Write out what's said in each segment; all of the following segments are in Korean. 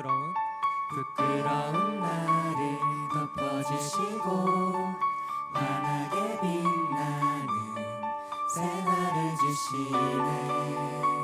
부끄러운 부끄러운 나를 덮어주시고 환하게 빛나는 새날을 주시네.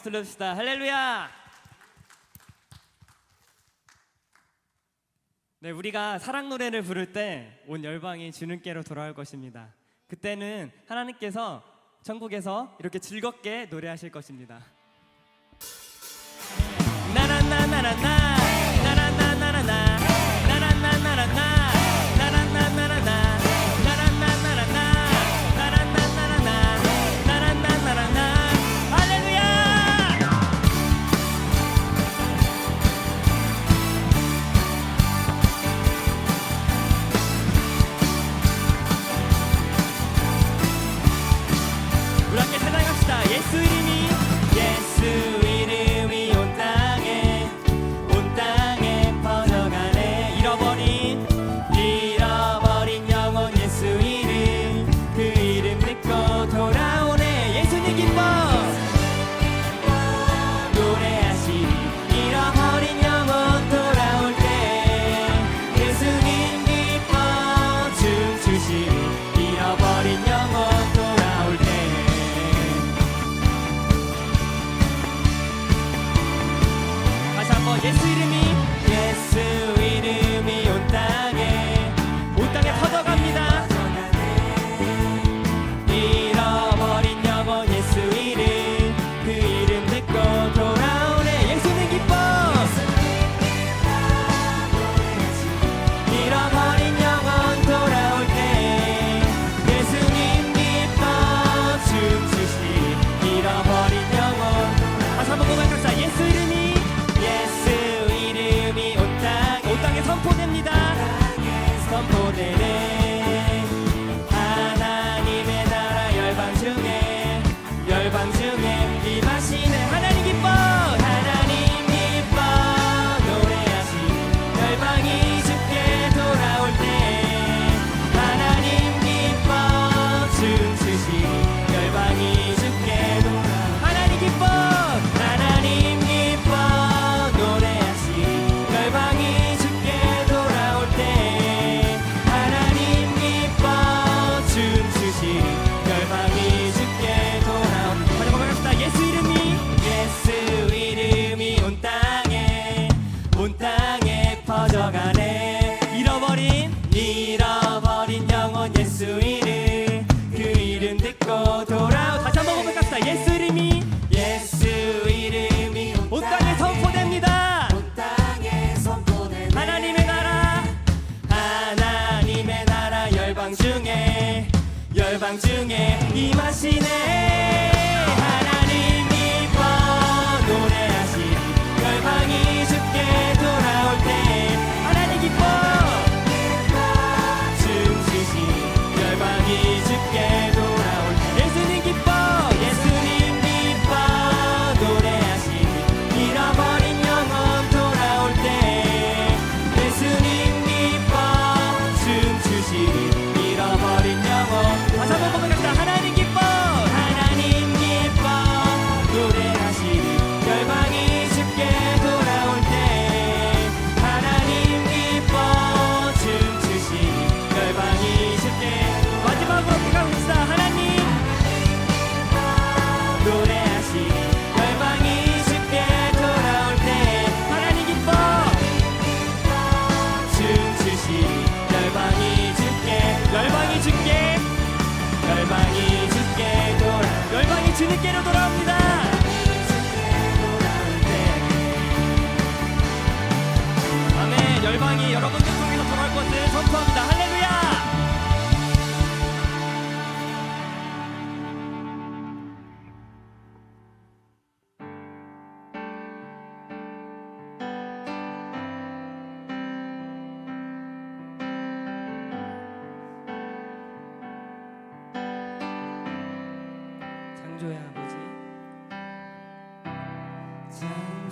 박수 돌려줍시다. 할렐루야! 네, 우리가 사랑 노래를 부를 때 온 열방이 주님께로 돌아올 것입니다. 그때는 하나님께서 천국에서 이렇게 즐겁게 노래하실 것입니다. 나나나나나 Yes to me, yes to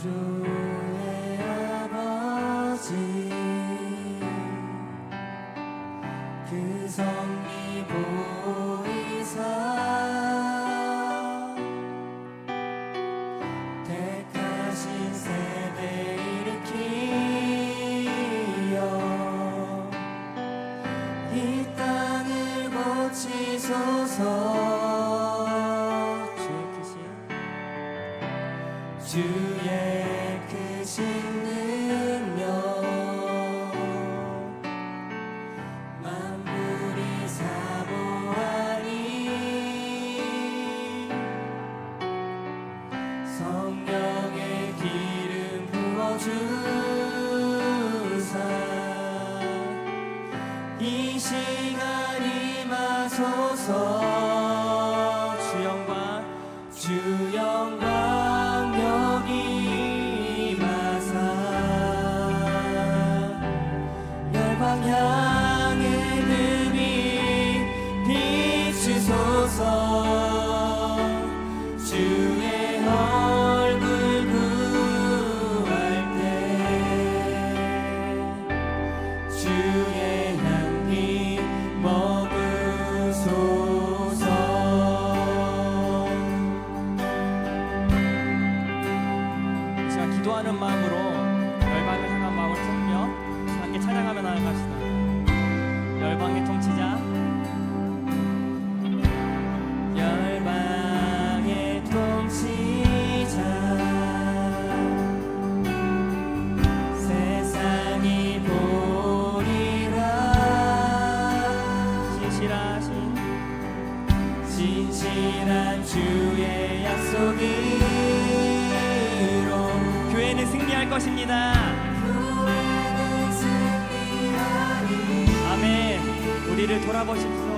angels. 주사. 이 시간이 마소서. 진실한 주의 약속으로 교회는 승리할 것입니다. 교회는 승리하리. 아멘. 우리를 돌아보십시오.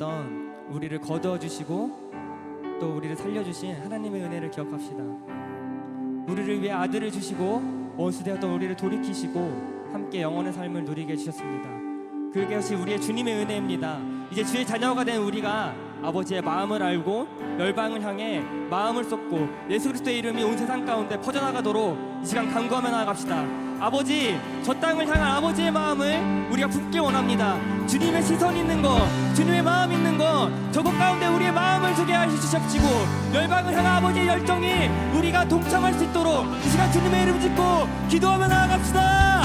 아들들이었던 우리를 거두어 주시고 또 우리를 살려 주신 하나님의 은혜를 기억합시다. 우리를 위해 아들을 주시고 원수 되었던 우리를 돌이키시고 함께 영원의 삶을 누리게 해 주셨습니다. 그것이 우리의 주님의 은혜입니다. 이제 주의 자녀가 된 우리가 아버지의 마음을 알고 열방을 향해 마음을 쏟고 예수 그리스도의 이름이 온 세상 가운데 퍼져나가도록 이 시간 간구하며 나아갑시다. 아버지, 저 땅을 향한 아버지의 마음을 우리가 품기 원합니다. 주님의 시선 있는 거, 주님의 마음 있는 거, 저것 가운데 우리의 마음을 주게 하시옵시고 열방을 향한 아버지의 열정이 우리가 동참할 수 있도록 이 시간 주님의 이름 짓고 기도하며 나아갑시다.